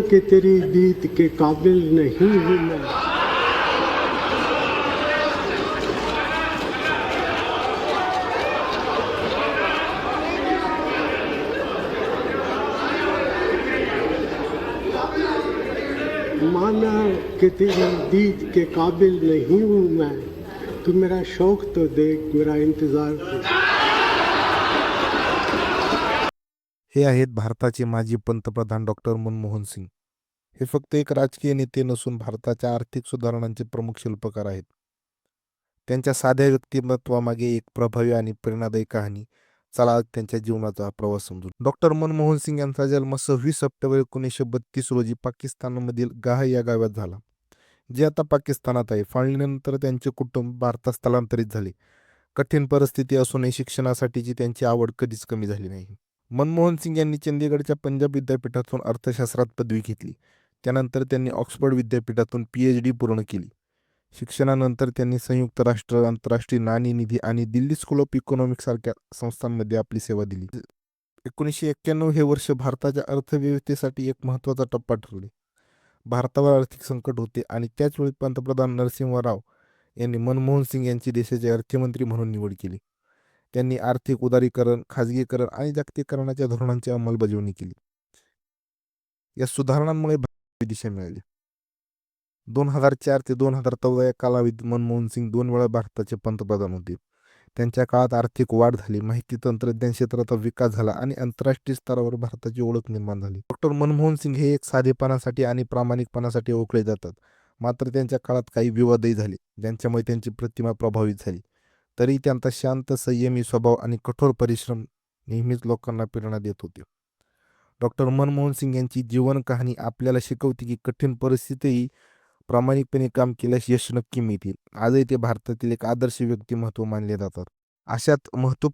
कि तेरी दीद के काबिल नहीं हूँ मैं। माना कि तेरी दीद के काबिल नहीं हूँ मैं। तू मेरा शौक तो देख, मेरा इंतज़ार हे आहेत भारताचे माजी पंतप्रधान डॉक्टर मनमोहन सिंग. हे फक्त एक राजकीय नेते नसून भारताच्या आर्थिक सुधारणांचे प्रमुख शिल्पकार आहेत. त्यांच्या साध्या व्यक्तिमत्वामागे एक प्रभावी आणि प्रेरणादायी कहाणी चला त्यांच्या जीवनाचा प्रवास समजू डॉक्टर मनमोहन सिंग यांचा जन्म सव्वीस सप्टेंबर एकोणीसशे बत्तीस रोजी पाकिस्तानमधील गाह या गावात झाला जे आता पाकिस्तानात आहे. फाळणीनंतर त्यांचे कुटुंब भारतात स्थलांतरित झाले. कठीण परिस्थिती असूनही शिक्षणासाठीची त्यांची आवड कधीच कमी झाली नाही. मनमोहन सिंग यांनी चंदीगडच्या पंजाब विद्यापीठातून अर्थशास्त्रात पदवी घेतली. त्यानंतर त्यांनी ऑक्सफर्ड विद्यापीठातून पी एच डी पूर्ण केली. शिक्षणानंतर त्यांनी संयुक्त राष्ट्र आंतरराष्ट्रीय नाणेनिधी आणि दिल्ली स्कूल ऑफ इकॉनॉमिक्स सारख्या संस्थांमध्ये आपली सेवा दिली. एकोणीसशे एक्क्याण्णव हे वर्ष भारताच्या अर्थव्यवस्थेसाठी एक महत्त्वाचा टप्पा ठरले. भारतावर आर्थिक संकट होते आणि त्याचवेळी पंतप्रधान नरसिंह राव यांनी मनमोहन सिंग यांची देशाचे अर्थमंत्री म्हणून निवड केली. त्यांनी आर्थिक उदारीकरण खाजगीकरण आणि जागतिकीकरणाच्या धोरणांची अंमलबजावणी केली. या सुधारणांमुळे दिशा मिळाली. दोन हजार चार ते दोन हजार चौदा या कालावधीत मनमोहन सिंग दोन वेळा भारताचे पंतप्रधान होते. त्यांच्या काळात आर्थिक वाढ झाली माहिती तंत्रज्ञान क्षेत्राचा विकास झाला आणि आंतरराष्ट्रीय स्तरावर भारताची ओळख निर्माण झाली. डॉक्टर मनमोहन सिंग हे एक साधेपणासाठी आणि प्रामाणिकपणासाठी ओळखले जातात. मात्र त्यांच्या काळात काही विवादही झाले ज्यांच्यामुळे त्यांची प्रतिमा प्रभावित झाली. तरी त्यांचा शांत संयमी स्वभाव आणि कठोर परिश्रम नेहमीच लोकांना प्रेरणा देत होते. डॉक्टर मनमोहन सिंग यांची जीवन कहाणी आपल्याला शिकवते की कठीण परिस्थितीही प्रामाणिकपणे काम केल्यास यश नक्की मिळतील. आजही ते भारतातील एक आदर्श व्यक्तिमत्व मानले जातात. अशात महत्त्व